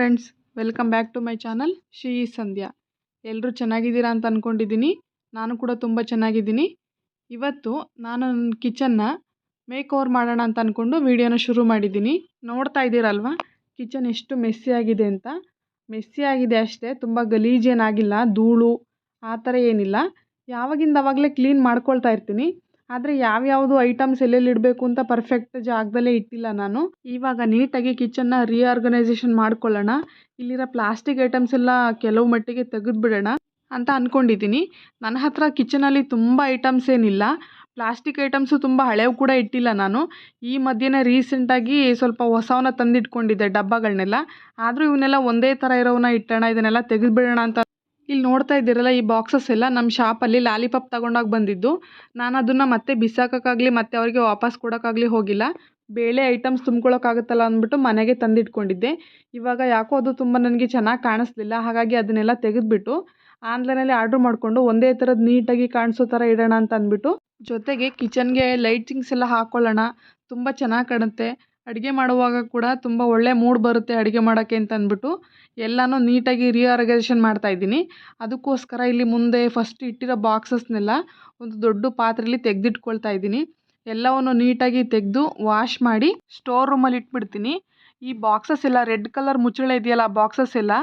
Friends welcome back to my channel Shri Sandhya ಎಲ್ಲರೂ ಚೆನ್ನಾಗಿದ್ದೀರಾ ಅಂತ ಅಂದ್ಕೊಂಡಿದ್ದೀನಿ ನಾನು ಕೂಡ ತುಂಬ ಚೆನ್ನಾಗಿದ್ದೀನಿ. ಇವತ್ತು ನಾನು ನನ್ನ ಕಿಚನ್ನ ಮೇಕ್ ಓವರ್ ಮಾಡೋಣ ಅಂತ ಅಂದ್ಕೊಂಡು ವೀಡಿಯೋನ ಶುರು ಮಾಡಿದ್ದೀನಿ. ನೋಡ್ತಾ ಇದ್ದೀರಲ್ವ? ಕಿಚನ್ ಎಷ್ಟು ಮೆಸ್ಸಿ ಆಗಿದೆ ಅಂತ. ಮೆಸ್ಸಿ ಆಗಿದೆ ಅಷ್ಟೇ, ತುಂಬ ಗಲೀಜೇನಾಗಿಲ್ಲ, ಧೂಳು, ಆ ಥರ ಏನಿಲ್ಲ. ಯಾವಾಗಿಂದ ಆವಾಗಲೇ ಕ್ಲೀನ್ ಮಾಡ್ಕೊಳ್ತಾ ಇರ್ತೀನಿ. ಆದರೆ ಯಾವ್ಯಾವುದು ಐಟಮ್ಸ್ ಎಲ್ಲೆಲ್ಲಿ ಇಡಬೇಕು ಅಂತ ಪರ್ಫೆಕ್ಟ್ ಜಾಗದಲ್ಲೇ ಇಟ್ಟಿಲ್ಲ ನಾನು. ಇವಾಗ ನೀಟಾಗಿ ಕಿಚನ್ನ ರೀಆರ್ಗನೈಸೇಷನ್ ಮಾಡ್ಕೊಳ್ಳೋಣ. ಇಲ್ಲಿರೋ ಪ್ಲಾಸ್ಟಿಕ್ ಐಟಮ್ಸ್ ಎಲ್ಲ ಕೆಲವು ಮಟ್ಟಿಗೆ ತೆಗೆದುಬಿಡೋಣ ಅಂತ ಅಂದ್ಕೊಂಡಿದ್ದೀನಿ ನನ್ನ ಹತ್ರ ಕಿಚನಲ್ಲಿ ತುಂಬ ಐಟಮ್ಸ್ ಏನಿಲ್ಲ. ಪ್ಲಾಸ್ಟಿಕ್ ಐಟಮ್ಸು ತುಂಬ ಹಳೆವು ಕೂಡ ಇಟ್ಟಿಲ್ಲ ನಾನು. ಈ ಮಧ್ಯೆ ರೀಸೆಂಟಾಗಿ ಸ್ವಲ್ಪ ಹೊಸವನ್ನ ತಂದಿಟ್ಕೊಂಡಿದ್ದೆ ಡಬ್ಬಗಳನ್ನೆಲ್ಲ ಆದರೂ ಇವನ್ನೆಲ್ಲ ಒಂದೇ ಥರ ಇರೋವನ್ನ ಇಟ್ಟೋಣ, ಇದನ್ನೆಲ್ಲ ತೆಗೆದುಬಿಡೋಣ ಅಂತ ಇಲ್ಲಿ ನೋಡ್ತಾ ಇದ್ದೀರಲ್ಲ ಈ ಬಾಕ್ಸಸ್ ಎಲ್ಲ? ನಮ್ಮ ಶಾಪಲ್ಲಿ ಲಾಲಿಪಾಪ್ ತಗೊಂಡೋಗಿ ಬಂದಿದ್ದು. ನಾನು ಅದನ್ನು ಮತ್ತೆ ಬಿಸಾಕೋಕ್ಕಾಗಲಿ, ಮತ್ತೆ ಅವರಿಗೆ ವಾಪಸ್ ಕೊಡೋಕ್ಕಾಗಲಿ ಹೋಗಿಲ್ಲ. ಬೇಳೆ ಐಟಮ್ಸ್ ತುಂಬ್ಕೊಳ್ಳೋಕ್ಕಾಗುತ್ತಲ್ಲ ಅಂದ್ಬಿಟ್ಟು ಮನೆಗೆ ತಂದಿಟ್ಕೊಂಡಿದ್ದೆ. ಇವಾಗ ಯಾಕೋ ಅದು ತುಂಬ ನನಗೆ ಚೆನ್ನಾಗಿ ಕಾಣಿಸ್ಲಿಲ್ಲ, ಹಾಗಾಗಿ ಅದನ್ನೆಲ್ಲ ತೆಗೆದುಬಿಟ್ಟು ಆನ್ಲೈನಲ್ಲಿ ಆರ್ಡ್ರ್ ಮಾಡಿಕೊಂಡು ಒಂದೇ ಥರದ್ದು ನೀಟಾಗಿ ಕಾಣಿಸೋ ಥರ ಇಡೋಣ ಅಂತ ಅಂದ್ಬಿಟ್ಟು ಜೊತೆಗೆ ಕಿಚನ್ಗೆ ಲೈಟಿಂಗ್ಸ್ ಎಲ್ಲ ಹಾಕ್ಕೊಳ್ಳೋಣ ತುಂಬ ಚೆನ್ನಾಗಿ ಕಾಣುತ್ತೆ. ಅಡುಗೆ ಮಾಡುವಾಗ ಕೂಡ ತುಂಬ ಒಳ್ಳೆ ಮೂಡ್ ಬರುತ್ತೆ ಅಡುಗೆ ಮಾಡೋಕ್ಕೆ ಅಂತ ಅಂದ್ಬಿಟ್ಟು ಎಲ್ಲನೂ ನೀಟಾಗಿ ರಿಯರ್ಗಜೇಷನ್ ಮಾಡ್ತಾ ಇದ್ದೀನಿ. ಅದಕ್ಕೋಸ್ಕರ ಇಲ್ಲಿ ಮುಂದೆ ಫಸ್ಟ್ ಇಟ್ಟಿರೋ ಬಾಕ್ಸಸ್ನೆಲ್ಲ ಒಂದು ದೊಡ್ಡ ಪಾತ್ರೆಯಲ್ಲಿ ತೆಗೆದಿಟ್ಕೊಳ್ತಾ ಇದ್ದೀನಿ. ಎಲ್ಲವನ್ನು ನೀಟಾಗಿ ತೆಗೆದು ವಾಶ್ ಮಾಡಿ ಸ್ಟೋರ್ ರೂಮಲ್ಲಿ ಇಟ್ಬಿಡ್ತೀನಿ. ಈ ಬಾಕ್ಸಸ್ ಎಲ್ಲ ರೆಡ್ ಕಲರ್ ಮುಚ್ಚಳ ಇದೆಯಲ್ಲ ಆ ಬಾಕ್ಸಸ್ ಎಲ್ಲ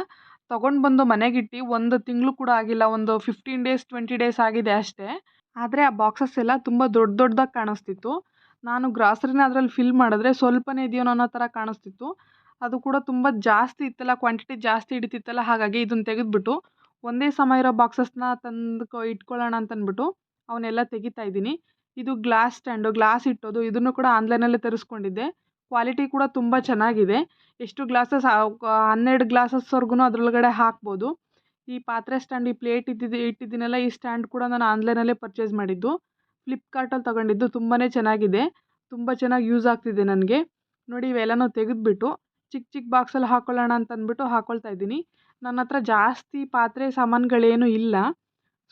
ತೊಗೊಂಡು ಬಂದು ಮನೆಗಿಟ್ಟು ಒಂದು ತಿಂಗಳು ಕೂಡ ಆಗಿಲ್ಲ, ಒಂದು ಫಿಫ್ಟೀನ್ ಡೇಸ್ ಟ್ವೆಂಟಿ ಡೇಸ್ ಆಗಿದೆ ಅಷ್ಟೇ. ಆದರೆ ಆ ಬಾಕ್ಸಸ್ ಎಲ್ಲ ತುಂಬ ದೊಡ್ಡ ದೊಡ್ಡದಾಗಿ ಕಾಣಿಸ್ತಿತ್ತು. ನಾನು ಗ್ರಾಸರಿನ ಅದರಲ್ಲಿ ಫಿಲ್ ಮಾಡಿದ್ರೆ ಸ್ವಲ್ಪನೇ ಇದೆಯೋ ಅನ್ನೋ ಥರ ಕಾಣಿಸ್ತಿತ್ತು. ಅದು ಕೂಡ ತುಂಬ ಜಾಸ್ತಿ ಇತ್ತಲ್ಲ, ಕ್ವಾಂಟಿಟಿ ಜಾಸ್ತಿ ಹಿಡಿತಿತ್ತಲ್ಲ, ಹಾಗಾಗಿ ಇದನ್ನು ತೆಗೆದುಬಿಟ್ಟು ಒಂದೇ ಸಮ ಇರೋ ಬಾಕ್ಸಸ್ನ ತಂದು ಇಟ್ಕೊಳ್ಳೋಣ ಅಂತಂದ್ಬಿಟ್ಟು ಅವನ್ನೆಲ್ಲ ತೆಗಿತಾ ಇದ್ದೀನಿ. ಇದು ಗ್ಲಾಸ್ ಸ್ಟ್ಯಾಂಡು, ಗ್ಲಾಸ್ ಇಟ್ಟೋದು, ಇದನ್ನು ಕೂಡ ಆನ್ಲೈನಲ್ಲೇ ತರಿಸ್ಕೊಂಡಿದ್ದೆ. ಕ್ವಾಲಿಟಿ ಕೂಡ ತುಂಬ ಚೆನ್ನಾಗಿದೆ. ಎಷ್ಟು ಗ್ಲಾಸಸ್ ಹನ್ನೆರಡು ಗ್ಲಾಸಸ್ವರೆಗೂ ಅದರೊಳಗಡೆ ಹಾಕ್ಬೋದು. ಈ ಪಾತ್ರೆ ಸ್ಟ್ಯಾಂಡ್, ಈ ಪ್ಲೇಟ್ ಇದ್ದಿದ್ದು ಇಟ್ಟಿದ್ದೀನಲ್ಲ, ಈ ಸ್ಟ್ಯಾಂಡ್ ಕೂಡ ನಾನು ಆನ್ಲೈನಲ್ಲೇ ಪರ್ಚೇಸ್ ಮಾಡಿದ್ದು. ಫ್ಲಿಪ್ಕಾರ್ಟಲ್ಲಿ ತಗೊಂಡಿದ್ದು ತುಂಬಾ ಚೆನ್ನಾಗಿದೆ. ತುಂಬ ಚೆನ್ನಾಗಿ ಯೂಸ್ ಆಗ್ತಿದೆ ನನಗೆ. ನೋಡಿ, ಇವೆಲ್ಲನೂ ತೆಗೆದುಬಿಟ್ಟು ಚಿಕ್ಕ ಚಿಕ್ಕ ಬಾಕ್ಸಲ್ಲಿ ಹಾಕ್ಕೊಳ್ಳೋಣ ಅಂತ ಅಂದ್ಬಿಟ್ಟು ಹಾಕ್ಕೊಳ್ತಾ ಇದ್ದೀನಿ. ನನ್ನ ಹತ್ರ ಜಾಸ್ತಿ ಪಾತ್ರೆ ಸಾಮಾನುಗಳೇನೂ ಇಲ್ಲ.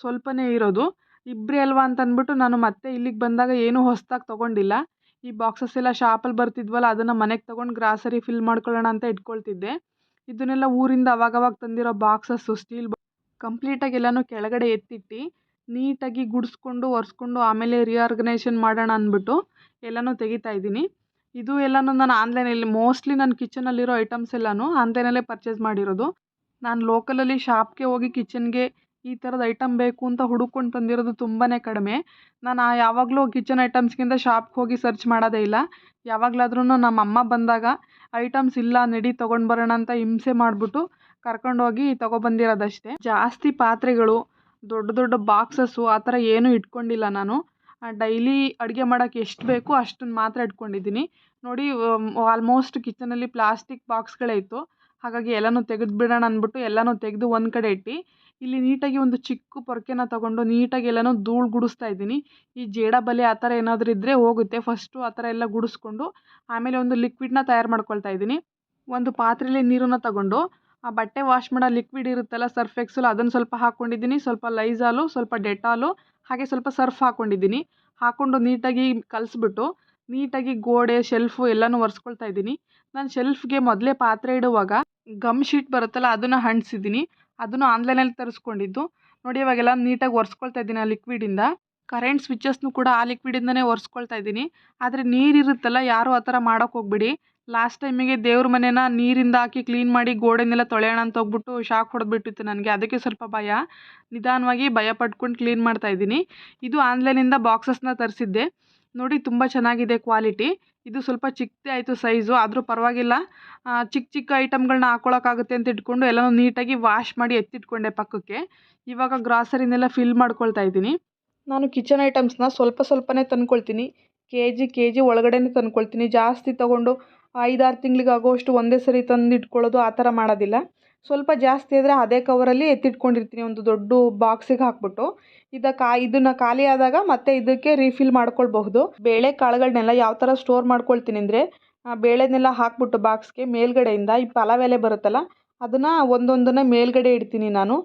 ಸ್ವಲ್ಪನೇ ಇರೋದು. ಇಬ್ಬರೇ ಅಲ್ವಾ ಅಂತ ಅಂದ್ಬಿಟ್ಟು ನಾನು ಮತ್ತೆ ಇಲ್ಲಿಗೆ ಬಂದಾಗ ಏನೂ ಹೊಸ್ದಾಗಿ ತೊಗೊಂಡಿಲ್ಲ. ಈ ಬಾಕ್ಸಸ್ ಎಲ್ಲ ಶಾಪಲ್ಲಿ ಬರ್ತಿದ್ವಲ್ಲ, ಅದನ್ನು ಮನೆಗೆ ತೊಗೊಂಡು ಗ್ರಾಸರಿ ಫಿಲ್ ಮಾಡ್ಕೊಳ್ಳೋಣ ಅಂತ ಇಟ್ಕೊಳ್ತಿದ್ದೆ. ಇದನ್ನೆಲ್ಲ ಊರಿಂದ ಅವಾಗವಾಗ ತಂದಿರೋ ಬಾಕ್ಸಸ್ಸು ಸ್ಟೀಲ್ ಬಾ ಕಂಪ್ಲೀಟಾಗಿ ಎಲ್ಲನೂ ಕೆಳಗಡೆ ಎತ್ತಿಟ್ಟು ನೀಟಾಗಿ ಗುಡಿಸ್ಕೊಂಡು, ಒರೆಸ್ಕೊಂಡು, ಆಮೇಲೆ ರೀಆರ್ಗನೈಸೇಷನ್ ಮಾಡೋಣ ಅಂದ್ಬಿಟ್ಟು ಎಲ್ಲನೂ ತೆಗಿತಾ ಇದ್ದೀನಿ. ಇದು ಎಲ್ಲನೂ ನಾನು ಆನ್ಲೈನಲ್ಲಿ ಮೋಸ್ಟ್ಲಿ ನನ್ನ ಕಿಚನಲ್ಲಿರೋ ಐಟಮ್ಸ್ ಎಲ್ಲನೂ ಆನ್ಲೈನಲ್ಲೇ ಪರ್ಚೇಸ್ ಮಾಡಿರೋದು. ನಾನು ಲೋಕಲಲ್ಲಿ ಶಾಪ್ಗೆ ಹೋಗಿ ಕಿಚನ್ಗೆ ಈ ಥರದ ಐಟಮ್ ಬೇಕು ಅಂತ ಹುಡುಕೊಂಡು ತಂದಿರೋದು ತುಂಬಾ ಕಡಿಮೆ. ನಾನು ಯಾವಾಗಲೂ ಕಿಚನ್ ಐಟಮ್ಸ್ಗಿಂತ ಶಾಪ್ಗೆ ಹೋಗಿ ಸರ್ಚ್ ಮಾಡೋದೇ ಇಲ್ಲ. ಯಾವಾಗಲಾದ್ರೂ ನಮ್ಮ ಅಮ್ಮ ಬಂದಾಗ ಐಟಮ್ಸ್ ಇಲ್ಲ, ನಡಿ ತೊಗೊಂಡು ಬರೋಣ ಅಂತ ಹಿಂಸೆ ಮಾಡಿಬಿಟ್ಟು ಕರ್ಕೊಂಡೋಗಿ ತೊಗೊಬಂದಿರೋದಷ್ಟೇ. ಜಾಸ್ತಿ ಪಾತ್ರೆಗಳು ದೊಡ್ಡ ದೊಡ್ಡ ಬಾಕ್ಸಸ್ಸು ಆ ಥರ ಏನೂ ಇಟ್ಕೊಂಡಿಲ್ಲ ನಾನು. ಡೈಲಿ ಅಡುಗೆ ಮಾಡೋಕ್ಕೆ ಎಷ್ಟು ಬೇಕು ಅಷ್ಟನ್ನು ಮಾತ್ರ ಇಟ್ಕೊಂಡಿದ್ದೀನಿ. ನೋಡಿ ಆಲ್ಮೋಸ್ಟ್ ಕಿಚನಲ್ಲಿ ಪ್ಲಾಸ್ಟಿಕ್ ಬಾಕ್ಸ್ಗಳೇ ಇತ್ತು. ಹಾಗಾಗಿ ಎಲ್ಲನೂ ತೆಗೆದುಬಿಡೋಣ ಅಂದ್ಬಿಟ್ಟು ಎಲ್ಲನೂ ತೆಗೆದು ಒಂದು ಕಡೆ ಇಟ್ಟು, ಇಲ್ಲಿ ನೀಟಾಗಿ ಒಂದು ಚಿಕ್ಕ ಪೊರ್ಕೆನ ತೊಗೊಂಡು ನೀಟಾಗಿ ಎಲ್ಲನೂ ಧೂಳು ಗುಡಿಸ್ತಾ ಇದ್ದೀನಿ. ಈ ಜೇಡ ಬಲೆ ಆ ಥರ ಏನಾದರೂ ಇದ್ದರೆ ಹೋಗುತ್ತೆ. ಫಸ್ಟು ಆ ಥರ ಎಲ್ಲ ಗುಡಿಸ್ಕೊಂಡು, ಆಮೇಲೆ ಒಂದು ಲಿಕ್ವಿಡ್ನ ತಯಾರು ಮಾಡ್ಕೊಳ್ತಾ ಇದ್ದೀನಿ. ಒಂದು ಪಾತ್ರೆಯಲ್ಲಿ ನೀರನ್ನು ತಗೊಂಡು ಆ ಬಟ್ಟೆ ವಾಶ್ ಮಾಡೋ ಲಿಕ್ವಿಡ್ ಇರುತ್ತಲ್ಲ ಸರ್ಫ್ ಎಕ್ಸೆಲ್ ಅದನ್ನು ಸ್ವಲ್ಪ ಹಾಕ್ಕೊಂಡಿದ್ದೀನಿ ಸ್ವಲ್ಪ ಲೈಸಾಲು ಸ್ವಲ್ಪ ಡೆಟಾಲು ಹಾಗೆ ಸ್ವಲ್ಪ ಸರ್ಫ್ ಹಾಕ್ಕೊಂಡಿದ್ದೀನಿ ಹಾಕ್ಕೊಂಡು ನೀಟಾಗಿ ಕಲಿಸ್ಬಿಟ್ಟು, ನೀಟಾಗಿ ಗೋಡೆ ಶೆಲ್ಫು ಎಲ್ಲನೂ ಒರೆಸ್ಕೊಳ್ತಾ ಇದ್ದೀನಿ. ನಾನು ಶೆಲ್ಫ್ಗೆ ಮೊದಲೇ ಪಾತ್ರೆ ಇಡುವಾಗ ಗಮ್ ಶೀಟ್ ಬರುತ್ತಲ್ಲ, ಅದನ್ನು ಅಂಟಿಸಿದ್ದೀನಿ ಅದನ್ನು ಆನ್ಲೈನಲ್ಲಿ ತರಿಸ್ಕೊಂಡಿದ್ದು. ನೋಡಿ, ಇವಾಗೆಲ್ಲ ನೀಟಾಗಿ ಒರೆಸ್ಕೊಳ್ತಾ ಇದ್ದೀನಿ ಆ ಲಿಕ್ವಿಡಿಂದ ಕರೆಂಟ್ ಸ್ವಿಚಸ್ನು ಕೂಡ ಆ ಲಿಕ್ವಿಡಿಂದನೇ ಒರೆಸ್ಕೊಳ್ತಾ ಇದ್ದೀನಿ. ಆದರೆ ನೀರಿರುತ್ತಲ್ಲ, ಯಾರೂ ಆ ಥರ ಮಾಡೋಕ್ಕೆ ಹೋಗ್ಬಿಡಿ. ಲಾಸ್ಟ್ ಟೈಮಿಗೆ ದೇವ್ರ ಮನೇನ ನೀರಿಂದ ಹಾಕಿ ಕ್ಲೀನ್ ಮಾಡಿ ಗೋಡೆನೆಲ್ಲ ತೊಳೆಯೋಣ ಅಂತ ಹೋಗ್ಬಿಟ್ಟು ಶಾಕ್ ಹೊಡೆದ್ಬಿಟ್ಟಿತ್ತು ನನಗೆ. ಅದಕ್ಕೆ ಸ್ವಲ್ಪ ಭಯ. ನಿಧಾನವಾಗಿ ಭಯ ಪಟ್ಕೊಂಡು ಕ್ಲೀನ್ ಮಾಡ್ತಾ ಇದ್ದೀನಿ. ಇದು ಆನ್ಲೈನಿಂದ ಬಾಕ್ಸಸ್ನ ತರಿಸಿದ್ದೆ. ನೋಡಿ ತುಂಬ ಚೆನ್ನಾಗಿದೆ ಕ್ವಾಲಿಟಿ ಇದು ಸ್ವಲ್ಪ ಚಿಕ್ಕದೇ ಆಯಿತು ಸೈಜು ಆದರೂ ಪರವಾಗಿಲ್ಲ. ಚಿಕ್ಕ ಚಿಕ್ಕ ಐಟಮ್ಗಳನ್ನ ಹಾಕ್ಕೊಳಕ್ಕಾಗುತ್ತೆ ಅಂತ ಇಟ್ಕೊಂಡು ಎಲ್ಲನೂ ನೀಟಾಗಿ ವಾಶ್ ಮಾಡಿ ಎತ್ತಿಟ್ಕೊಂಡೆ ಪಕ್ಕಕ್ಕೆ. ಇವಾಗ ಗ್ರಾಸರಿನೆಲ್ಲ ಫಿಲ್ ಮಾಡ್ಕೊಳ್ತಾ ಇದ್ದೀನಿ. ನಾನು ಕಿಚನ್ ಐಟಮ್ಸ್ನ ಸ್ವಲ್ಪ ಸ್ವಲ್ಪನೇ ತಂದ್ಕೊಳ್ತೀನಿ. ಕೆ ಜಿ ಕೆ ಜಿ ಒಳಗಡೆನೇ ತಂದ್ಕೊಳ್ತೀನಿ. ಜಾಸ್ತಿ ತೊಗೊಂಡು ಐದಾರು ತಿಂಗ್ಳಿಗೆ ಆಗೋವಷ್ಟು ಒಂದೇ ಸರಿ ತಂದು ಇಟ್ಕೊಳ್ಳೋದು ಆ ಥರ ಮಾಡೋದಿಲ್ಲ. ಸ್ವಲ್ಪ ಜಾಸ್ತಿ ಆದರೆ ಅದೇ ಕವರಲ್ಲಿ ಎತ್ತಿಟ್ಕೊಂಡಿರ್ತೀನಿ. ಒಂದು ದೊಡ್ಡ ಬಾಕ್ಸಿಗೆ ಹಾಕ್ಬಿಟ್ಟು ಇದಕ್ಕೆ ಇದನ್ನು ಖಾಲಿ ಆದಾಗ ಮತ್ತೆ ಇದಕ್ಕೆ ರೀಫಿಲ್ ಮಾಡ್ಕೊಳ್ಬಹುದು. ಬೇಳೆ ಕಾಳುಗಳನ್ನೆಲ್ಲ ಯಾವ ಥರ ಸ್ಟೋರ್ ಮಾಡ್ಕೊಳ್ತೀನಿ ಅಂದರೆ ಬೇಳೆನೆಲ್ಲ ಹಾಕ್ಬಿಟ್ಟು ಬಾಕ್ಸ್ಗೆ ಮೇಲ್ಗಡೆಯಿಂದ, ಈ ಪಲಾವ್ ಎಲೆ ಬರುತ್ತಲ್ಲ, ಅದನ್ನು ಒಂದೊಂದನ್ನು ಮೇಲ್ಗಡೆ ಇಡ್ತೀನಿ ನಾನು.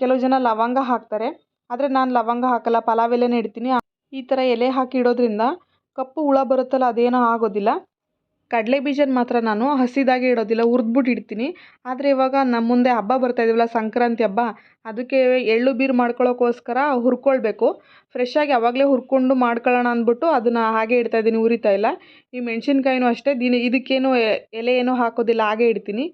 ಕೆಲವು ಜನ ಲವಂಗ ಹಾಕ್ತಾರೆ. ಆದರೆ ನಾನು ಲವಂಗ ಹಾಕಲ್ಲ ಪಲಾವ್ ಎಲೆನೇ ಇಡ್ತೀನಿ. ಈ ಥರ ಎಲೆ ಹಾಕಿ ಇಡೋದ್ರಿಂದ ಕಪ್ಪು ಹುಳ ಬರುತ್ತಲ್ಲ, ಅದೇನೂ ಆಗೋದಿಲ್ಲ. ಕಡಲೆ ಬೀಜನ ಮಾತ್ರ ನಾನು ಹಸಿದಾಗೆ ಇಡೋದಿಲ್ಲ ಹುರ್ದ್ಬಿಟ್ಟು ಇಡ್ತೀನಿ. ಆದರೆ ಇವಾಗ ನಮ್ಮ ಮುಂದೆ ಹಬ್ಬ ಬರ್ತಾ ಇದೆಯಲ್ಲ ಸಂಕ್ರಾಂತಿ ಹಬ್ಬ, ಅದಕ್ಕೆ ಎಳ್ಳು ಬೀರು ಮಾಡ್ಕೊಳ್ಳೋಕ್ಕೋಸ್ಕರ ಹುರ್ಕೊಳ್ಬೇಕು. ಆಗಿ ಆವಾಗಲೇ ಹುರ್ಕೊಂಡು ಮಾಡ್ಕೊಳ್ಳೋಣ ಅಂದ್ಬಿಟ್ಟು ಅದನ್ನು ಹಾಗೆ ಇಡ್ತಾ ಇದ್ದೀನಿ, ಉರಿತಾ ಇಲ್ಲ. ಈ ಮೆಣಸಿನ್ಕಾಯಿನೂ ಅಷ್ಟೇ, ದಿನ ಇದಕ್ಕೇನು ಎಲೆ ಏನೂ ಹಾಕೋದಿಲ್ಲ, ಹಾಗೆ ಇಡ್ತೀನಿ.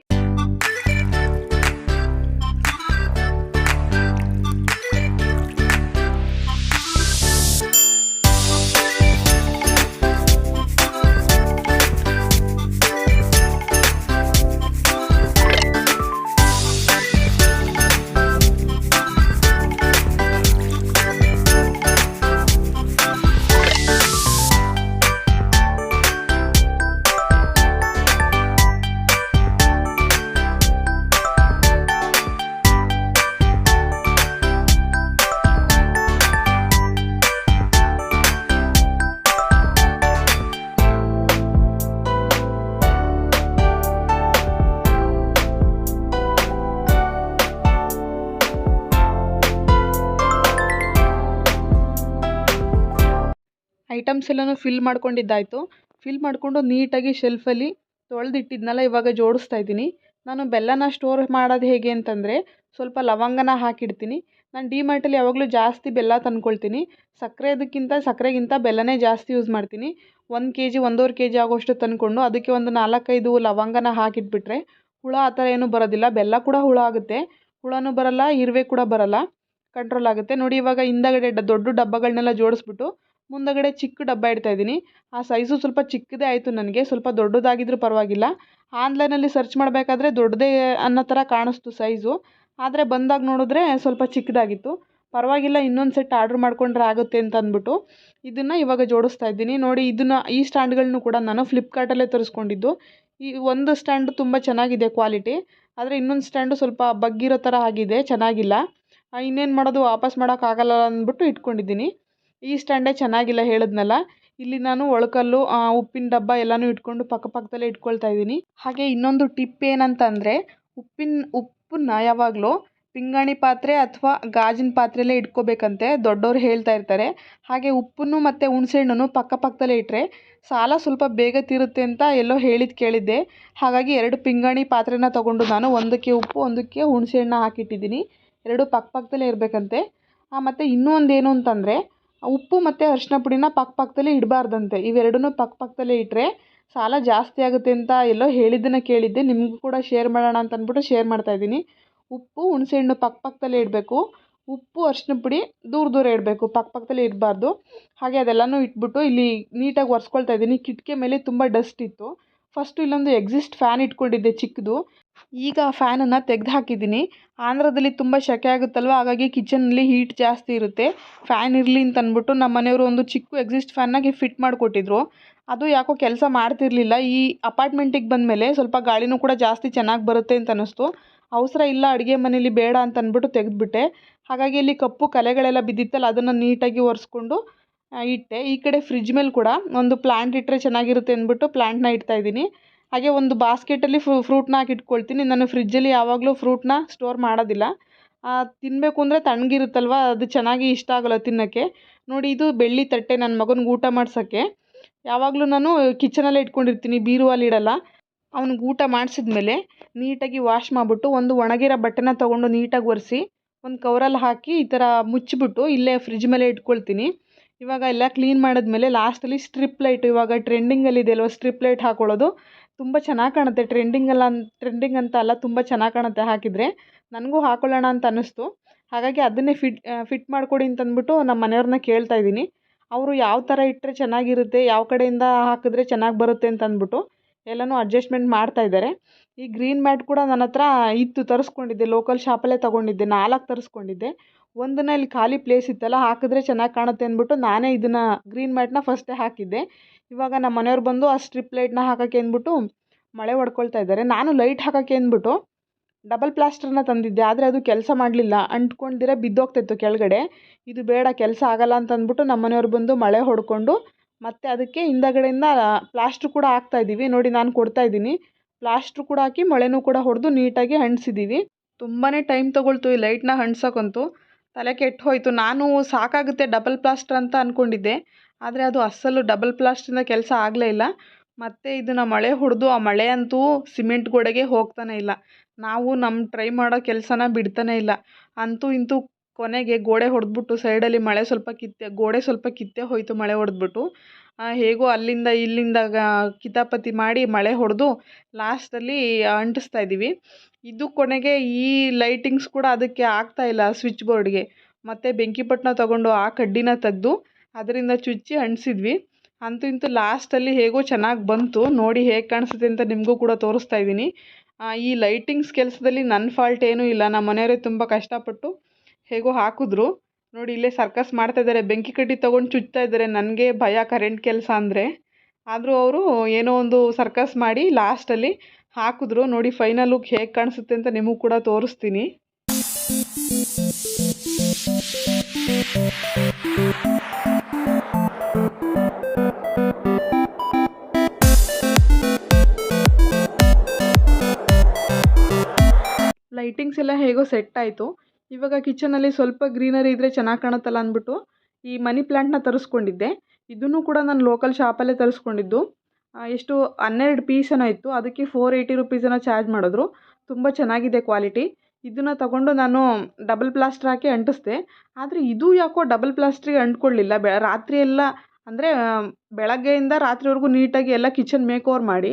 ಎಲ್ಲನೂ ಫಿಲ್ ಮಾಡ್ಕೊಂಡಿದ್ದಾಯಿತು. ಫಿಲ್ ಮಾಡಿಕೊಂಡು ನೀಟಾಗಿ ಶೆಲ್ಫಲ್ಲಿ ತೊಳೆದಿಟ್ಟಿದ್ನಲ್ಲ, ಇವಾಗ ಜೋಡಿಸ್ತಾ ಇದ್ದೀನಿ. ನಾನು ಬೆಲ್ಲನ ಸ್ಟೋರ್ ಮಾಡೋದು ಹೇಗೆ ಅಂತಂದರೆ, ಸ್ವಲ್ಪ ಲವಂಗನ ಹಾಕಿಡ್ತೀನಿ. ನಾನು ಡಿಮಾರ್ಟಲ್ಲಿ ಯಾವಾಗಲೂ ಜಾಸ್ತಿ ಬೆಲ್ಲ ತಂದ್ಕೊಳ್ತೀನಿ. ಸಕ್ಕರೆ ಅದಕ್ಕಿಂತ ಸಕ್ಕರೆಗಿಂತ ಬೆಲ್ಲನೇ ಜಾಸ್ತಿ ಯೂಸ್ ಮಾಡ್ತೀನಿ. ಒಂದು ಕೆ ಜಿ ಒಂದೂವರೆ ಕೆ ಜಿ ಆಗೋಷ್ಟು ತಂದ್ಕೊಂಡು ಅದಕ್ಕೆ ಒಂದು ನಾಲ್ಕೈದು ಲವಂಗನ ಹಾಕಿಟ್ಬಿಟ್ರೆ ಹುಳ ಆ ಥರ ಏನೂ ಬರೋದಿಲ್ಲ. ಬೆಲ್ಲ ಕೂಡ ಹುಳ ಆಗುತ್ತೆ. ಹುಳನೂ ಬರೋಲ್ಲ, ಇರುವೆ ಕೂಡ ಬರೋಲ್ಲ. ಕಂಟ್ರೋಲ್ ಆಗುತ್ತೆ. ನೋಡಿ ಇವಾಗ ಹಿಂದಗಡೆ ದೊಡ್ಡ ಡಬ್ಬಗಳನ್ನೆಲ್ಲ ಜೋಡಿಸ್ಬಿಟ್ಟು ಮುಂದಗಡೆ ಚಿಕ್ಕ ಡಬ್ಬ ಇಡ್ತಾ ಇದ್ದೀನಿ. ಆ ಸೈಜು ಸ್ವಲ್ಪ ಚಿಕ್ಕದೇ ಆಯಿತು ನನಗೆ. ಸ್ವಲ್ಪ ದೊಡ್ಡದಾಗಿದ್ರೂ ಪರವಾಗಿಲ್ಲ. ಆನ್ಲೈನಲ್ಲಿ ಸರ್ಚ್ ಮಾಡಬೇಕಾದ್ರೆ ದೊಡ್ಡದೇ ಅನ್ನೋ ಥರ ಕಾಣಿಸ್ತು ಸೈಜು ಆದರೆ ಬಂದಾಗ ನೋಡಿದ್ರೆ ಸ್ವಲ್ಪ ಚಿಕ್ಕದಾಗಿತ್ತು. ಪರವಾಗಿಲ್ಲ, ಇನ್ನೊಂದು ಸೆಟ್ ಆರ್ಡ್ರ್ ಮಾಡಿಕೊಂಡ್ರೆ ಆಗುತ್ತೆ ಅಂತ ಅಂದ್ಬಿಟ್ಟು ಇದನ್ನು ಇವಾಗ ಜೋಡಿಸ್ತಾ ಇದ್ದೀನಿ. ನೋಡಿ, ಇದನ್ನು ಈ ಸ್ಟ್ಯಾಂಡ್ಗಳನ್ನೂ ಕೂಡ ನಾನು ಫ್ಲಿಪ್ಕಾರ್ಟಲ್ಲೇ ತರಿಸ್ಕೊಂಡಿದ್ದು. ಈ ಒಂದು ಸ್ಟ್ಯಾಂಡು ತುಂಬ ಚೆನ್ನಾಗಿದೆ ಕ್ವಾಲಿಟಿ ಆದರೆ ಇನ್ನೊಂದು ಸ್ಟ್ಯಾಂಡು ಸ್ವಲ್ಪ ಬಗ್ಗಿರೋ ಥರ ಆಗಿದೆ, ಚೆನ್ನಾಗಿಲ್ಲ. ಇನ್ನೇನು ಮಾಡೋದು, ವಾಪಸ್ ಮಾಡೋಕ್ಕಾಗಲ್ಲ ಅಂದ್ಬಿಟ್ಟು ಇಟ್ಕೊಂಡಿದ್ದೀನಿ. ಈ ಸ್ಟ್ಯಾಂಡೇ ಚೆನ್ನಾಗಿಲ್ಲ ಹೇಳಿದ್ನಲ್ಲ. ಇಲ್ಲಿ ನಾನು ಒಳಕಲ್ಲು ಉಪ್ಪಿನ ಡಬ್ಬ ಎಲ್ಲನೂ ಇಟ್ಕೊಂಡು ಪಕ್ಕ ಪಕ್ಕದಲ್ಲೇ ಇಟ್ಕೊಳ್ತಾ ಇದ್ದೀನಿ. ಹಾಗೆ ಇನ್ನೊಂದು ಟಿಪ್ ಏನಂತಂದರೆ, ಉಪ್ಪಿನ, ಉಪ್ಪನ್ನ ಯಾವಾಗಲೂ ಪಿಂಗಾಣಿ ಪಾತ್ರೆ ಅಥವಾ ಗಾಜಿನ ಪಾತ್ರೆಯಲ್ಲೇ ಇಟ್ಕೋಬೇಕಂತೆ ದೊಡ್ಡವರು ಹೇಳ್ತಾ ಇರ್ತಾರೆ. ಹಾಗೆ ಉಪ್ಪನ್ನು ಮತ್ತು ಹುಣಸೆಹಣ್ಣನ್ನು ಪಕ್ಕ ಪಕ್ಕದಲ್ಲೇ ಇಟ್ಟರೆ ಸಾಲ ಸ್ವಲ್ಪ ಬೇಗ ತೀರುತ್ತೆ ಅಂತ ಎಲ್ಲೋ ಹೇಳಿದ್ದು ಕೇಳಿದ್ದೆ. ಹಾಗಾಗಿ ಎರಡು ಪಿಂಗಾಣಿ ಪಾತ್ರೆನ ತೊಗೊಂಡು ನಾನು ಒಂದಕ್ಕೆ ಉಪ್ಪು, ಒಂದಕ್ಕೆ ಹುಣಸೆಹಣ್ಣು ಹಾಕಿಟ್ಟಿದ್ದೀನಿ. ಎರಡು ಪಕ್ಕ ಪಕ್ಕದಲ್ಲೇ ಇರಬೇಕಂತೆ. ಮತ್ತು ಇನ್ನೂ ಒಂದು ಏನು ಅಂತಂದರೆ ಉಪ್ಪು ಮತ್ತು ಅರಿಶಿನ ಪುಡಿನ ಪಕ್ಕ ಪಕ್ಕದಲ್ಲೇ ಇಡಬಾರ್ದಂತೆ. ಇವೆರಡನ್ನೂ ಪಕ್ಕ ಪಕ್ಕದಲ್ಲೇ ಇಟ್ಟರೆ ಸಾಲ ಜಾಸ್ತಿ ಆಗುತ್ತೆ ಅಂತ ಎಲ್ಲೋ ಹೇಳಿದ್ದನ್ನು ಕೇಳಿದ್ದೆ. ನಿಮಗೂ ಕೂಡ ಶೇರ್ ಮಾಡೋಣ ಅಂತ ಅಂದ್ಬಿಟ್ಟು ಶೇರ್ ಮಾಡ್ತಾಯಿದ್ದೀನಿ ಉಪ್ಪು ಹುಣಸೆಹಣ್ಣು ಪಕ್ಕ ಪಕ್ಕದಲ್ಲೇ ಇಡಬೇಕು. ಉಪ್ಪು ಅರಿಶಿನ ಪುಡಿ ದೂರ ದೂರ ಇಡಬೇಕು. ಪಕ್ಕ ಪಕ್ಕದಲ್ಲಿ ಇಡಬಾರ್ದು. ಹಾಗೆ ಅದೆಲ್ಲನೂ ಇಟ್ಬಿಟ್ಟು ಇಲ್ಲಿ ನೀಟಾಗಿ ಒರೆಸ್ಕೊಳ್ತಾ ಇದ್ದೀನಿ. ಕಿಟಕಿ ಮೇಲೆ ತುಂಬ ಡಸ್ಟ್ ಇತ್ತು. ಫಸ್ಟು ಇಲ್ಲೊಂದು ಎಕ್ಸಿಸ್ಟ್ ಫ್ಯಾನ್ ಇಟ್ಕೊಂಡಿದ್ದೆ ಚಿಕ್ಕದು ಈಗ ಫ್ಯಾನನ್ನು ತೆಗೆದು ಹಾಕಿದ್ದೀನಿ. ಆಂಧ್ರದಲ್ಲಿ ತುಂಬ ಸೆಕೆ ಆಗುತ್ತಲ್ವ? ಹಾಗಾಗಿ ಕಿಚನಲ್ಲಿ ಹೀಟ್ ಜಾಸ್ತಿ ಇರುತ್ತೆ. ಫ್ಯಾನ್ ಇರಲಿ ಅಂತ ಅಂದ್ಬಿಟ್ಟು ನಮ್ಮ ಮನೆಯವರು ಒಂದು ಚಿಕ್ಕ ಎಕ್ಸಿಸ್ಟ್ ಫ್ಯಾನ್ನಾಗಿ ಫಿಟ್ ಮಾಡಿಕೊಟ್ಟಿದ್ರು. ಅದು ಯಾಕೋ ಕೆಲಸ ಮಾಡ್ತಿರಲಿಲ್ಲ. ಈ ಅಪಾರ್ಟ್ಮೆಂಟಿಗೆ ಬಂದಮೇಲೆ ಸ್ವಲ್ಪ ಗಾಳಿನೂ ಕೂಡ ಜಾಸ್ತಿ ಚೆನ್ನಾಗಿ ಬರುತ್ತೆ ಅಂತ ಅನ್ನಿಸ್ತು. ಅವಸರ ಇಲ್ಲ, ಅಡುಗೆ ಮನೇಲಿ ಬೇಡ ಅಂತ ಅಂದ್ಬಿಟ್ಟು ತೆಗೆದುಬಿಟ್ಟೆ. ಹಾಗಾಗಿ ಇಲ್ಲಿ ಕಪ್ಪು ಕಲೆಗಳೆಲ್ಲ ಬಿದ್ದಿತ್ತಲ್ಲ, ಅದನ್ನು ನೀಟಾಗಿ ಒರೆಸ್ಕೊಂಡು ಇಟ್ಟೆ. ಈ ಕಡೆ ಫ್ರಿಜ್ ಮೇಲೆ ಕೂಡ ಒಂದು ಪ್ಲ್ಯಾಂಟ್ ಇಟ್ಟರೆ ಚೆನ್ನಾಗಿರುತ್ತೆ ಅಂದ್ಬಿಟ್ಟು ಪ್ಲ್ಯಾಂಟ್ನ ಇಡ್ತಾಯಿದ್ದೀನಿ ಹಾಗೆ ಒಂದು ಬಾಸ್ಕೆಟಲ್ಲಿ ಫ್ರೂಟ್ನ ಹಾಕಿ ಇಟ್ಕೊಳ್ತೀನಿ. ನಾನು ಫ್ರಿಜ್ಜಲ್ಲಿ ಯಾವಾಗಲೂ ಫ್ರೂಟ್ನ ಸ್ಟೋರ್ ಮಾಡೋದಿಲ್ಲ. ತಿನ್ನಬೇಕು ಅಂದರೆ ತಣ್ಣಗಿರುತ್ತಲ್ವ? ಅದು ಚೆನ್ನಾಗಿ ಇಷ್ಟ ಆಗೋಲ್ಲ ತಿನ್ನೋಕ್ಕೆ. ನೋಡಿ, ಇದು ಬೆಳ್ಳಿ ತಟ್ಟೆ ನನ್ನ ಮಗನಿಗೆ ಊಟ ಮಾಡ್ಸೋಕ್ಕೆ. ಯಾವಾಗಲೂ ನಾನು ಕಿಚನಲ್ಲೇ ಇಟ್ಕೊಂಡಿರ್ತೀನಿ, ಬೀರುವಲ್ಲಿ ಇಡಲ್ಲ. ಅವ್ನಿಗೆ ಊಟ ಮಾಡಿಸಿದ್ಮೇಲೆ ನೀಟಾಗಿ ವಾಶ್ ಮಾಡಿಬಿಟ್ಟು ಒಂದು ಒಣಗಿರೋ ಬಟ್ಟೆನ ತೊಗೊಂಡು ನೀಟಾಗಿ ಒರೆಸಿ, ಒಂದು ಕವರಲ್ಲಿ ಹಾಕಿ ಈ ಥರ ಮುಚ್ಚಿಬಿಟ್ಟು ಇಲ್ಲೇ ಫ್ರಿಜ್ ಮೇಲೆ ಇಟ್ಕೊಳ್ತೀನಿ. ಇವಾಗ ಎಲ್ಲ ಕ್ಲೀನ್ ಮಾಡಿದ್ಮೇಲೆ ಲಾಸ್ಟಲ್ಲಿ ಸ್ಟ್ರಿಪ್ ಲೈಟ್ ಇವಾಗ ಟ್ರೆಂಡಿಂಗಲ್ಲಿದೆ ಅಲ್ವ ಸ್ಟ್ರಿಪ್ ಲೈಟ್ ಹಾಕ್ಕೊಳ್ಳೋದು ತುಂಬ ಚೆನ್ನಾಗಿ ಕಾಣುತ್ತೆ. ಟ್ರೆಂಡಿಂಗ್ ಅಲ್ಲ ಟ್ರೆಂಡಿಂಗ್ ಅಂತ ಅಲ್ಲ, ತುಂಬ ಚೆನ್ನಾಗಿ ಕಾಣುತ್ತೆ ಹಾಕಿದರೆ. ನನಗೂ ಹಾಕೊಳ್ಳೋಣ ಅಂತ ಅನ್ನಿಸ್ತು. ಹಾಗಾಗಿ ಅದನ್ನೇ ಫಿಟ್ ಫಿಟ್ ಮಾಡಿಕೊಡಿ ಅಂತಂದ್ಬಿಟ್ಟು ನಮ್ಮ ಮನೆಯವ್ರನ್ನ ಕೇಳ್ತಾ ಇದ್ದೀನಿ. ಅವರು ಯಾವ ಥರ ಇಟ್ಟರೆ ಚೆನ್ನಾಗಿರುತ್ತೆ, ಯಾವ ಕಡೆಯಿಂದ ಹಾಕಿದ್ರೆ ಚೆನ್ನಾಗಿ ಬರುತ್ತೆ ಅಂತ ಅಂದ್ಬಿಟ್ಟು ಎಲ್ಲನೂ ಅಡ್ಜಸ್ಟ್ಮೆಂಟ್ ಮಾಡ್ತಾ ಇದ್ದಾರೆ. ಈ ಗ್ರೀನ್ ಮ್ಯಾಟ್ ಕೂಡ ನನ್ನ ಹತ್ರ ಇತ್ತು, ತರಿಸ್ಕೊಂಡಿದ್ದೆ. ಲೋಕಲ್ ಶಾಪಲ್ಲೇ ತೊಗೊಂಡಿದ್ದೆ, ನಾಲ್ಕು ತರಿಸ್ಕೊಂಡಿದ್ದೆ. ಒಂದನ್ನು ಇಲ್ಲಿ ಖಾಲಿ ಪ್ಲೇಸ್ ಇತ್ತಲ್ಲ, ಹಾಕಿದ್ರೆ ಚೆನ್ನಾಗಿ ಕಾಣುತ್ತೆ ಅಂದ್ಬಿಟ್ಟು ನಾನೇ ಇದನ್ನು ಗ್ರೀನ್ ಮ್ಯಾಟ್ನ ಫಸ್ಟೇ ಹಾಕಿದ್ದೆ. ಇವಾಗ ನಮ್ಮ ಮನೆಯವ್ರು ಬಂದು ಆ ಸ್ಟ್ರಿಪ್ ಲೈಟ್ನ ಹಾಕೋಕ್ಕೆ ಅಂದ್ಬಿಟ್ಟು ಮಳೆ ಹೊಡ್ಕೊಳ್ತಾ ಇದ್ದಾರೆ. ನಾನು ಲೈಟ್ ಹಾಕೋಕ್ಕೆ ಅಂದ್ಬಿಟ್ಟು ಡಬಲ್ ಪ್ಲಾಸ್ಟರ್ನ ತಂದಿದ್ದೆ, ಆದರೆ ಅದು ಕೆಲಸ ಮಾಡಲಿಲ್ಲ. ಅಂಟ್ಕೊಂಡಿರ ಬಿದ್ದೋಗ್ತಿತ್ತು ಕೆಳಗಡೆ. ಇದು ಬೇಡ, ಕೆಲಸ ಆಗಲ್ಲ ಅಂತ ಅಂದ್ಬಿಟ್ಟು ನಮ್ಮ ಮನೆಯವ್ರು ಬಂದು ಮಳೆ ಹೊಡ್ಕೊಂಡು ಮತ್ತೆ ಅದಕ್ಕೆ ಹಿಂದಗಡೆಯಿಂದ ಪ್ಲಾಸ್ಟ್ರ್ ಕೂಡ ಹಾಕ್ತಾ ಇದ್ದೀವಿ ನೋಡಿ, ನಾನು ಕೊಡ್ತಾ ಇದ್ದೀನಿ. ಪ್ಲಾಸ್ಟ್ರ್ ಕೂಡ ಹಾಕಿ ಮಳೆನೂ ಕೂಡ ಹೊಡೆದು ನೀಟಾಗಿ ಅಂಟಿಸಿದ್ದೀವಿ ತುಂಬಾ ಟೈಮ್ ತೊಗೊಳ್ತು ಈ ಲೈಟ್ನ ಅಂಟ್ಸೋಕ್ಕಂತೂ ತಲೆ ಕೆಟ್ಟು ಹೋಯಿತು. ನಾನು ಸಾಕಾಗುತ್ತೆ ಡಬಲ್ ಪ್ಲಾಸ್ಟರ್ ಅಂತ ಅಂದ್ಕೊಂಡಿದ್ದೆ ಆದರೆ ಅದು ಅಸಲು ಡಬಲ್ ಪ್ಲಾಸ್ಟ್ರಿಂದ ಕೆಲಸ ಆಗಲೇ ಇಲ್ಲ. ಮತ್ತು ಇದನ್ನು ಮಳೆ ಹೊಡೆದು, ಆ ಮಳೆ ಅಂತೂ ಸಿಮೆಂಟ್ ಗೋಡೆಗೆ ಹೋಗ್ತಾನೆ ಇಲ್ಲ. ನಾವು ನಮ್ಮ ಟ್ರೈ ಮಾಡೋ ಕೆಲಸನ ಬಿಡ್ತಾನೆ ಇಲ್ಲ. ಅಂತೂ ಇಂತೂ ಕೊನೆಗೆ ಗೋಡೆ ಹೊಡೆದ್ಬಿಟ್ಟು ಸೈಡಲ್ಲಿ ಮಳೆ ಸ್ವಲ್ಪ ಕಿತ್ತೆ, ಗೋಡೆ ಸ್ವಲ್ಪ ಕಿತ್ತೇ ಹೋಯಿತು ಮಳೆ ಹೊಡೆದ್ಬಿಟ್ಟು. ಹೇಗೋ ಅಲ್ಲಿಂದ ಇಲ್ಲಿಂದ ಕಿತಾಪತಿ ಮಾಡಿ ಮಳೆ ಹೊಡೆದು ಲಾಸ್ಟಲ್ಲಿ ಅಂಟಿಸ್ತಾ ಇದ್ದೀವಿ. ಇದು ಕೊನೆಗೆ ಈ ಲೈಟಿಂಗ್ಸ್ ಕೂಡ ಅದಕ್ಕೆ ಆಗ್ತಾ ಇಲ್ಲ ಸ್ವಿಚ್ ಬೋರ್ಡ್ಗೆ ಮತ್ತು ಬೆಂಕಿಪಟ್ಟಣ ತಗೊಂಡು ಆ ಕಡ್ಡಿನ ತೆಗೆದು ಅದರಿಂದ ಚುಚ್ಚಿ ಅಂಟಿಸಿದ್ವಿ. ಅಂತೂ ಇಂತೂ ಲಾಸ್ಟಲ್ಲಿ ಹೇಗೋ ಚೆನ್ನಾಗಿ ಬಂತು. ನೋಡಿ ಹೇಗೆ ಕಾಣಿಸುತ್ತೆ ಅಂತ ನಿಮಗೂ ಕೂಡ ತೋರಿಸ್ತಾ ಇದ್ದೀನಿ. ಈ ಲೈಟಿಂಗ್ಸ್ ಕೆಲಸದಲ್ಲಿ ನನ್ನ ಫಾಲ್ಟ್ ಏನೂ ಇಲ್ಲ. ನಮ್ಮ ಮನೆಯವರೇ ತುಂಬ ಕಷ್ಟಪಟ್ಟು ಹೇಗೋ ಹಾಕಿದ್ರು. ನೋಡಿ, ಇಲ್ಲೇ ಸರ್ಕಸ್ ಮಾಡ್ತಾ ಇದ್ದಾರೆ. ಬೆಂಕಿ ಕಡ್ಡಿ ತೊಗೊಂಡು ಚುಚ್ತಾ ಇದ್ದಾರೆ. ನನಗೆ ಭಯ ಕರೆಂಟ್ ಕೆಲಸ ಅಂದರೆ. ಆದರೂ ಅವರು ಏನೋ ಒಂದು ಸರ್ಕಸ್ ಮಾಡಿ ಲಾಸ್ಟಲ್ಲಿ ಹಾಕಿದ್ರು. ನೋಡಿ ಫೈನಲ್ ಲುಕ್ ಹೇಗೆ ಕಾಣಿಸುತ್ತೆ ಅಂತ ನಿಮಗೂ ಕೂಡ ತೋರಿಸ್ತೀನಿ. ಲೈಟಿಂಗ್ಸ್ ಎಲ್ಲ ಹೇಗೋ ಸೆಟ್ ಆಯಿತು. ಇವಾಗ ಕಿಚನಲ್ಲಿ ಸ್ವಲ್ಪ ಗ್ರೀನರಿ ಇದ್ದರೆ ಚೆನ್ನಾಗಿ ಕಾಣುತ್ತಲ್ಲ ಅಂದ್ಬಿಟ್ಟು ಈ ಮನಿ ಪ್ಲ್ಯಾಂಟ್ನ ತರಿಸ್ಕೊಂಡಿದ್ದೆ. ಇದನ್ನು ಕೂಡ ನಾನು ಲೋಕಲ್ ಶಾಪಲ್ಲೇ ತರಿಸ್ಕೊಂಡಿದ್ದು. ಎಷ್ಟು ಹನ್ನೆರಡು ಏನೋ ಇತ್ತು. ಅದಕ್ಕೆ ಫೋರ್ ಏಯ್ಟಿ ರುಪೀಸೇನೋ ಚಾರ್ಜ್ ಮಾಡಿದ್ರು. ತುಂಬ ಚೆನ್ನಾಗಿದೆ ಕ್ವಾಲಿಟಿ ಇದನ್ನು ತಗೊಂಡು ನಾನು ಡಬಲ್ ಪ್ಲಾಸ್ಟರ್ ಹಾಕಿ ಅಂಟಿಸ್ದೆ. ಆದರೆ ಇದು ಯಾಕೋ ಡಬಲ್ ಪ್ಲಾಸ್ಟ್ರಿಗೆ ಅಂಟ್ಕೊಳ್ಳಿಲ್ಲ. ಬೆ ರಾತ್ರಿ ಎಲ್ಲ ಅಂದರೆ ಬೆಳಗ್ಗೆಯಿಂದ ರಾತ್ರಿವರೆಗೂ ನೀಟಾಗಿ ಎಲ್ಲ ಕಿಚನ್ ಮೇಕ್ ಓವರ್ ಮಾಡಿ.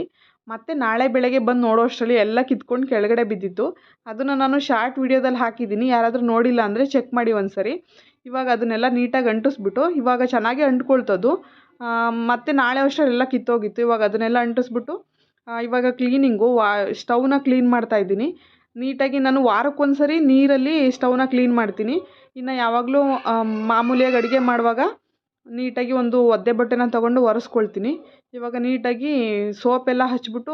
ಮತ್ತು ನಾಳೆ ಬೆಳಗ್ಗೆ ಬಂದು ನೋಡೋ ಅಷ್ಟರಲ್ಲಿ ಎಲ್ಲ ಕಿತ್ಕೊಂಡು ಕೆಳಗಡೆ ಬಿದ್ದಿತ್ತು. ಅದನ್ನು ನಾನು ಶಾರ್ಟ್ ವೀಡಿಯೋದಲ್ಲಿ ಹಾಕಿದ್ದೀನಿ. ಯಾರಾದರೂ ನೋಡಿಲ್ಲ ಅಂದರೆ ಚೆಕ್ ಮಾಡಿ ಒಂದು ಸರಿ ಇವಾಗ ಅದನ್ನೆಲ್ಲ ನೀಟಾಗಿ ಅಂಟಿಸ್ಬಿಟ್ಟು, ಇವಾಗ ಚೆನ್ನಾಗೇ ಅಂಟ್ಕೊಳ್ತದು ಮತ್ತು ನಾಳೆ ಅಷ್ಟರಲ್ಲೆಲ್ಲ ಕಿತ್ತೋಗಿತ್ತು. ಇವಾಗ ಅದನ್ನೆಲ್ಲ ಅಂಟಿಸ್ಬಿಟ್ಟು ಇವಾಗ ಕ್ಲೀನಿಂಗು ವಾ ಸ್ಟವ್ನ ಕ್ಲೀನ್ ಮಾಡ್ತಾ ಇದ್ದೀನಿ. ನೀಟಾಗಿ ನಾನು ವಾರಕ್ಕೊಂದು ಸರಿ ನೀರಲ್ಲಿ ಸ್ಟವ್ನ ಕ್ಲೀನ್ ಮಾಡ್ತೀನಿ. ಇನ್ನು ಯಾವಾಗಲೂ ಮಾಮೂಲಿಯಾಗಿ ಅಡುಗೆ ಮಾಡುವಾಗ ನೀಟಾಗಿ ಒಂದು ಒದ್ದೆ ಬಟ್ಟೆನ ತಗೊಂಡು ಒರೆಸ್ಕೊಳ್ತೀನಿ. ಇವಾಗ ನೀಟಾಗಿ ಸೋಪೆಲ್ಲ ಹಚ್ಚಿಬಿಟ್ಟು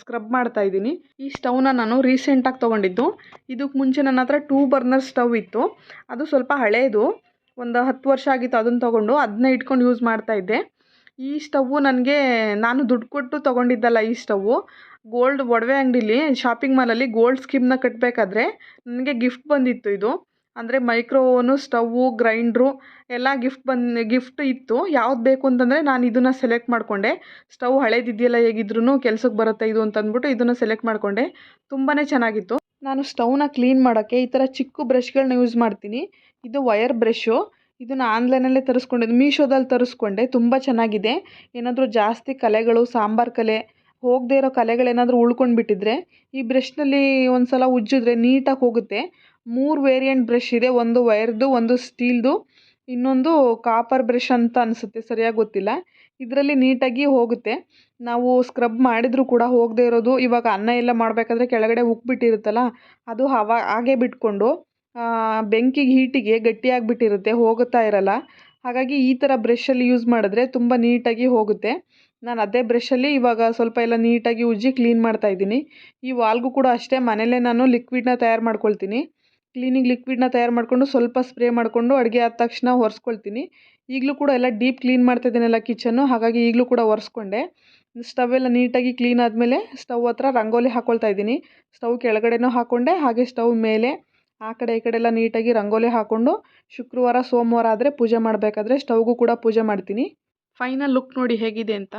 ಸ್ಕ್ರಬ್ ಮಾಡ್ತಾ ಇದ್ದೀನಿ. ಈ ಸ್ಟವ್ನ ನಾನು ರೀಸೆಂಟಾಗಿ ತೊಗೊಂಡಿದ್ದು. ಇದಕ್ಕೆ ಮುಂಚೆ ನನ್ನ ಹತ್ರ ಟೂ ಬರ್ನರ್ ಸ್ಟವ್ ಇತ್ತು. ಅದು ಸ್ವಲ್ಪ ಹಳೇದು. ಒಂದು ಹತ್ತು ವರ್ಷ ಆಗಿತ್ತು ಅದನ್ನು ತೊಗೊಂಡು ಅದನ್ನ ಇಟ್ಕೊಂಡು ಯೂಸ್ ಮಾಡ್ತಾಯಿದ್ದೆ ಈ ಸ್ಟವ್ವು ನನಗೆ ನಾನು ದುಡ್ಡು ಕೊಟ್ಟು ತೊಗೊಂಡಿದ್ದಲ್ಲ ಈ ಸ್ಟವ್ವು. ಗೋಲ್ಡ್ ಒಡವೆ ಅಂಗಡೀಲಿ, ಶಾಪಿಂಗ್ ಮಾಲಲ್ಲಿ ಗೋಲ್ಡ್ ಸ್ಕೀಮ್ನ ಕಟ್ಟಬೇಕಾದ್ರೆ ನನಗೆ ಗಿಫ್ಟ್ ಬಂದಿತ್ತು ಇದು. ಅಂದರೆ ಮೈಕ್ರೋ ಓವನು ಸ್ಟವ್ವು, ಗ್ರೈಂಡ್ರು ಎಲ್ಲ ಗಿಫ್ಟ್ ಬಂದು, ಗಿಫ್ಟ್ ಇತ್ತು. ಯಾವ್ದು ಬೇಕು ಅಂತಂದರೆ ನಾನು ಇದನ್ನು ಸೆಲೆಕ್ಟ್ ಮಾಡಿಕೊಂಡೆ. ಸ್ಟವ್ ಹಳೇದಿದೆಯಲ್ಲ ಹೇಗಿದ್ರೂ ಕೆಲ್ಸಕ್ಕೆ ಬರುತ್ತೆ ಇದು ಅಂತ ಅಂದ್ಬಿಟ್ಟು ಇದನ್ನು ಸೆಲೆಕ್ಟ್ ಮಾಡಿಕೊಂಡೆ. ತುಂಬಾ ಚೆನ್ನಾಗಿತ್ತು. ನಾನು ಸ್ಟವ್ನ ಕ್ಲೀನ್ ಮಾಡೋಕ್ಕೆ ಈ ಥರ ಚಿಕ್ಕ ಬ್ರಷ್ಗಳನ್ನ ಯೂಸ್ ಮಾಡ್ತೀನಿ. ಇದು ವಯರ್ ಬ್ರಷ್ಷು ಇದನ್ನು ಆನ್ಲೈನಲ್ಲೇ ತರಿಸ್ಕೊಂಡೆ ಮೀಶೋದಲ್ಲಿ ತರಿಸ್ಕೊಂಡೆ. ತುಂಬ ಚೆನ್ನಾಗಿದೆ. ಏನಾದರೂ ಜಾಸ್ತಿ ಕಲೆಗಳು, ಸಾಂಬಾರು ಕಲೆ, ಹೋಗದೇ ಇರೋ ಕಲೆಗಳೇನಾದರೂ ಉಳ್ಕೊಂಡ್ಬಿಟ್ಟಿದ್ರೆ ಈ ಬ್ರಷ್ನಲ್ಲಿ ಒಂದು ಸಲ ಉಜ್ಜಿದ್ರೆ ನೀಟಾಗಿ ಹೋಗುತ್ತೆ. ಮೂರು ವೇರಿಯಂಟ್ ಬ್ರಷ್ ಇದೆ. ಒಂದು ವೈರ್ದು ಒಂದು ಸ್ಟೀಲ್ದು ಇನ್ನೊಂದು ಕಾಪರ್ ಬ್ರಷ್ ಅಂತ ಅನಿಸುತ್ತೆ. ಸರಿಯಾಗಿ ಗೊತ್ತಿಲ್ಲ. ಇದರಲ್ಲಿ ನೀಟಾಗಿ ಹೋಗುತ್ತೆ. ನಾವು ಸ್ಕ್ರಬ್ ಮಾಡಿದರೂ ಕೂಡ ಹೋಗದೇ ಇರೋದು. ಇವಾಗ ಅನ್ನ ಎಲ್ಲ ಮಾಡಬೇಕಾದ್ರೆ ಕೆಳಗಡೆ ಉಕ್ಬಿಟ್ಟಿರುತ್ತಲ್ಲ ಅದು ಹವಾ, ಹಾಗೆ ಬಿಟ್ಕೊಂಡು ಬೆಂಕಿಗೆ ಹೀಟಿಗೆ ಗಟ್ಟಿಯಾಗಿಬಿಟ್ಟಿರುತ್ತೆ ಹೋಗುತ್ತಾ ಇರಲ್ಲ. ಹಾಗಾಗಿ ಈ ಥರ ಬ್ರಷಲ್ಲಿ ಯೂಸ್ ಮಾಡಿದ್ರೆ ತುಂಬ ನೀಟಾಗಿ ಹೋಗುತ್ತೆ. ನಾನು ಅದೇ ಬ್ರಷಲ್ಲಿ ಇವಾಗ ಸ್ವಲ್ಪ ಎಲ್ಲ ನೀಟಾಗಿ ಉಜ್ಜಿ ಕ್ಲೀನ್ ಮಾಡ್ತಾ ಇದ್ದೀನಿ. ಈ ವಾಲ್ಗೂ ಕೂಡ ಅಷ್ಟೇ. ಮನೆಯಲ್ಲೇ ನಾನು ಲಿಕ್ವಿಡ್ನ ತಯಾರು ಮಾಡ್ಕೊಳ್ತೀನಿ. ಕ್ಲೀನಿಂಗ್ ಲಿಕ್ವಿಡ್ನ ತಯಾರು ಮಾಡಿಕೊಂಡು ಸ್ವಲ್ಪ ಸ್ಪ್ರೇ ಮಾಡಿಕೊಂಡು ಅಡುಗೆ ಆದ ತಕ್ಷಣ ಒರೆಸ್ಕೊಳ್ತೀನಿ. ಈಗಲೂ ಕೂಡ ಎಲ್ಲ ಡೀಪ್ ಕ್ಲೀನ್ ಮಾಡ್ತಾ ಇದ್ದೀನಲ್ಲ ಕಿಚನ್ನು, ಹಾಗಾಗಿ ಈಗಲೂ ಕೂಡ ಒರೆಸ್ಕೊಂಡೆ. ಸ್ಟವ್ ಎಲ್ಲ ನೀಟಾಗಿ ಕ್ಲೀನ್ ಆದಮೇಲೆ ಸ್ಟವ್ ಹತ್ರ ರಂಗೋಲಿ ಹಾಕ್ಕೊಳ್ತಾ ಇದ್ದೀನಿ. ಸ್ಟವ್ ಕೆಳಗಡೆನೂ ಹಾಕ್ಕೊಂಡೆ ಹಾಗೆ ಸ್ಟವ್ ಮೇಲೆ ಆ ಕಡೆ ಈ ಕಡೆ ಎಲ್ಲ ನೀಟಾಗಿ ರಂಗೋಲಿ ಹಾಕ್ಕೊಂಡು ಶುಕ್ರವಾರ, ಸೋಮವಾರ ಆದರೆ ಪೂಜೆ ಮಾಡಬೇಕಾದ್ರೆ ಸ್ಟವ್ಗೂ ಕೂಡ ಪೂಜೆ ಮಾಡ್ತೀನಿ. ಫೈನಲ್ ಲುಕ್ ನೋಡಿ ಹೇಗಿದೆ ಅಂತ.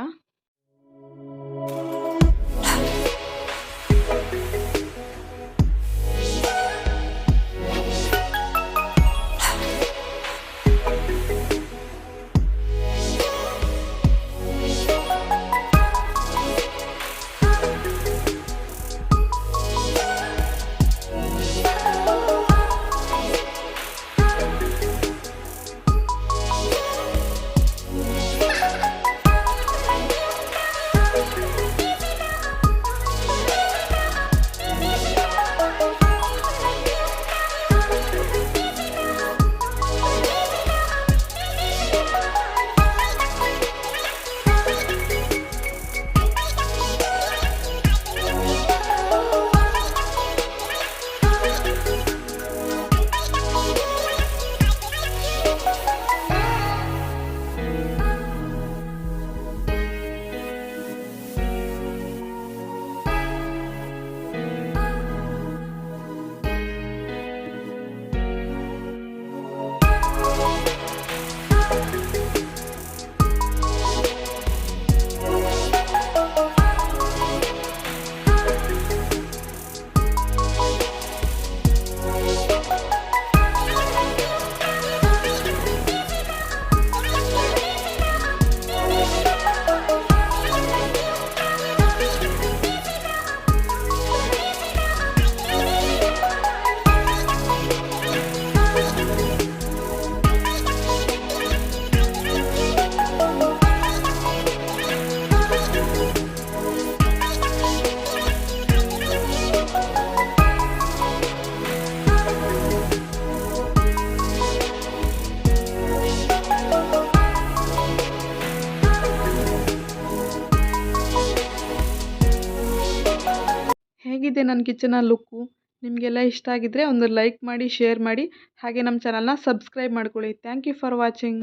ಕಿಚನ ಲುಕ್ಕು ನಿಮಗೆಲ್ಲ ಇಷ್ಟ ಆಗಿದ್ದರೆ ಒಂದು ಲೈಕ್ ಮಾಡಿ ಶೇರ್ ಮಾಡಿ, ಹಾಗೆ ನಮ್ಮ ಚಾನಲ್ನ ಸಬ್ಸ್ಕ್ರೈಬ್ ಮಾಡ್ಕೊಳ್ಳಿ. Thank you for watching